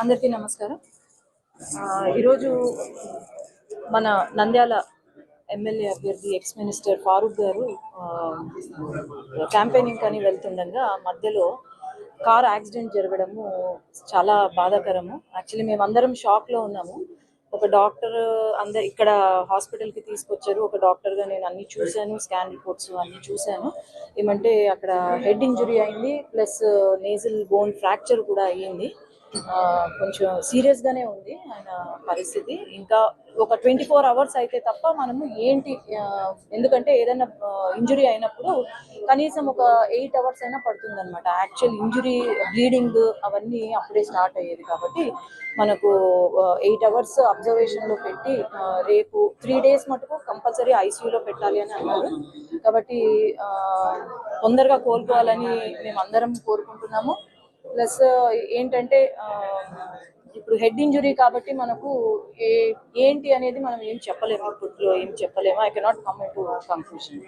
అందరికీ నమస్కారం. ఈరోజు మన నంద్యాల ఎమ్మెల్యే అభ్యర్థి ఎక్స్ మినిస్టర్ ఫారూక్ గారు క్యాంపెయినింగ్ అని వెళ్తుండగా మధ్యలో కార్ యాక్సిడెంట్ జరగడము చాలా బాధాకరము. యాక్చువల్లీ మేమందరం షాక్లో ఉన్నాము. ఒక డాక్టర్ అందరు ఇక్కడ హాస్పిటల్కి తీసుకొచ్చారు. ఒక డాక్టర్గా నేను అన్ని చూశాను స్కాన్ రిపోర్ట్స్ అన్ని చూశాను. ఏమంటే అక్కడ హెడ్ ఇంజురీ అయింది ప్లస్ నేజల్ బోన్ ఫ్రాక్చర్ కూడా అయ్యింది. కొంచెం సీరియస్ గానే ఉంది ఆయన పరిస్థితి. ఇంకా ఒక ట్వంటీ ఫోర్ అవర్స్ అయితే తప్ప మనము ఏంటి ఎందుకంటే ఏదైనా ఇంజురీ అయినప్పుడు కనీసం ఒక ఎయిట్ అవర్స్ అయినా పడుతుంది అనమాట యాక్చువల్ ఇంజురీ బ్లీడింగ్ అవన్నీ అప్పుడే స్టార్ట్ అయ్యేది కాబట్టి మనకు ఎయిట్ అవర్స్ అబ్జర్వేషన్లో పెట్టి రేపు త్రీ డేస్ మటుకు కంపల్సరీ ఐసీయూలో పెట్టాలి అని అన్నారు. కాబట్టి ఆ, తొందరగా కోలుకోవాలని మేము అందరం కోరుకుంటున్నాము. ప్లస్ ఏంటంటే ఆ, ఇప్పుడు హెడ్ ఇంజురీ కాబట్టి మనకు ఏ ఏంటి అనేది మనం ఏం చెప్పలేము ఇప్పట్లో ఏం చెప్పలేము. I cannot come to conclusion